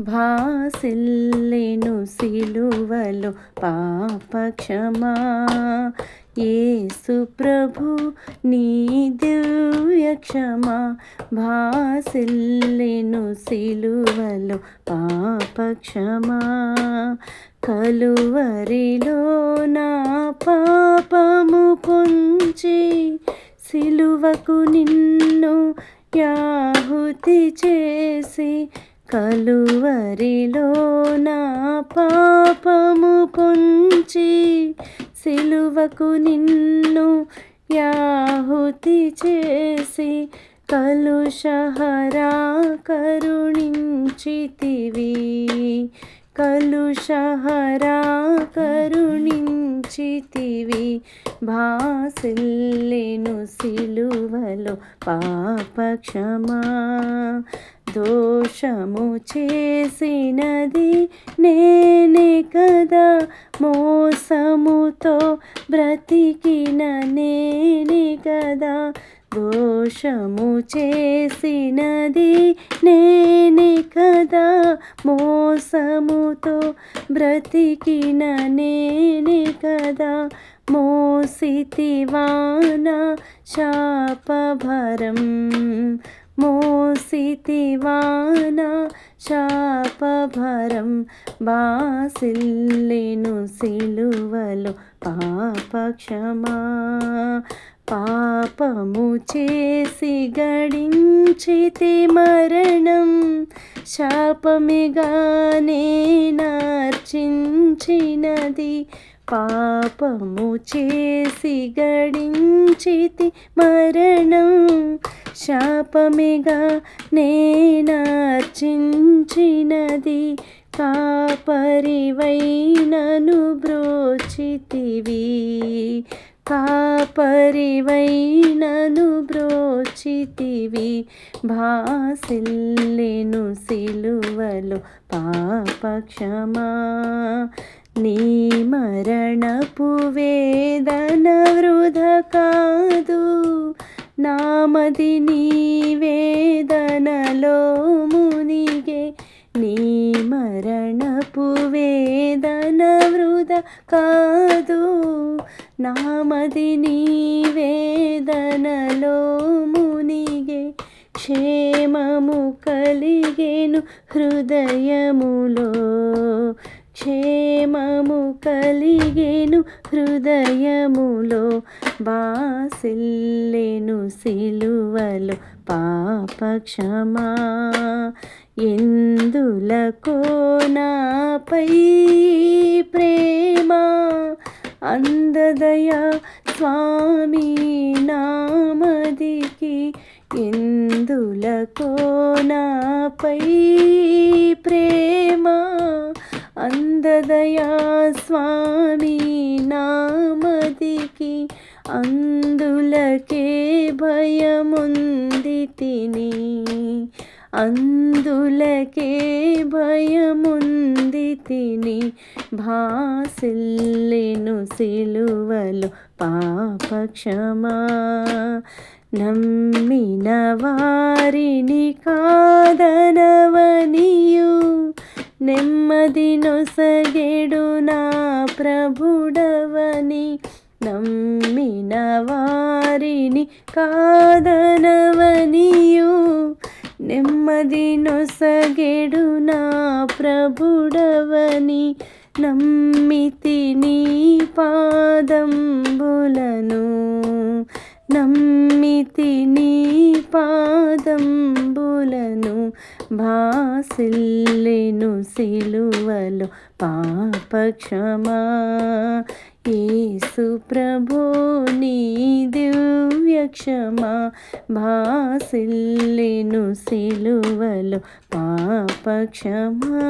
భాసిల్లెను సిలువలో పాపక్షమా. ఏసు ప్రభు నీ దివ్య క్షమా. భాసిల్లెను సిలువలో పాపక్షమా. కలువరిలో నా పాపము పొంచి సిలువకు నిన్ను యాహుతి చేసి కలువరిలో నా పాపము పొంచి సిలువకు నిన్ను యాహుతి చేసి కలుషహరా కరుణించితివి. కలుషహరా కరుణించితివి. భాసిల్లెను సిలువలో పాపక్షమా. దోషము చేసినది నేనే కదా. మోసముతో బ్రతికిన నేనే కదా. దోషము చేసినది నేనే కదా. మోసముతో బ్రతికిన నేనే కదా. మోసితివాన శాపభరం. మోసితివాన శాపభరం. బాసిల్లెను సిలువలు పాపక్షమా. పాపము చేసి గడించితి మరణం. శాపమిగానే నార్చించినది. పాపము చేసి గడించితి మరణం. శాపమిగా నేనార్చించినది కాపరివైనను బ్రోచితివి. కాపరివైనను బ్రోచితివి. భాసిల్లెను సిలువలు పాపక్షమా. నీ మరణపు వేదన వృధ కాదు. నామది నీ వేదనలో వృధ కాదు నామది నీ వేదనలో మునిగే క్షేమము కలిగేను హృదయములో. క్షేమము కలిగేను హృదయములో. బాసిల్లెను సిలువలో పాపక్షమా. ఎందులకో నాపై ప్రేమ అందదయ స్వామి నామదికి ఎందులకో నాపై ప్రేమ అందదయా స్వామి నామదికి అందులకే భయముంది తిని. అందులకే భయముంది తిని భాసిల్లిను సిలువలు పాపక్షమా. నమ్మిన వారిని కాదనవనియు. నెమ్మది నొసగెడు నా ప్రభుడవని. నమ్మిన వారిని కాదనవనియు. నెమ్మది నొసగెడు నా ప్రభుడవని నమ్మితి నీ పాదంబులను. నమ్మితి నీ పాదంబులను భాసిల్లెను సిలువలు పాపక్షమా. యేసు ప్రభో నీ దివ్య క్షమా భాసిల్లెను సిలువలో పాపక్షమా.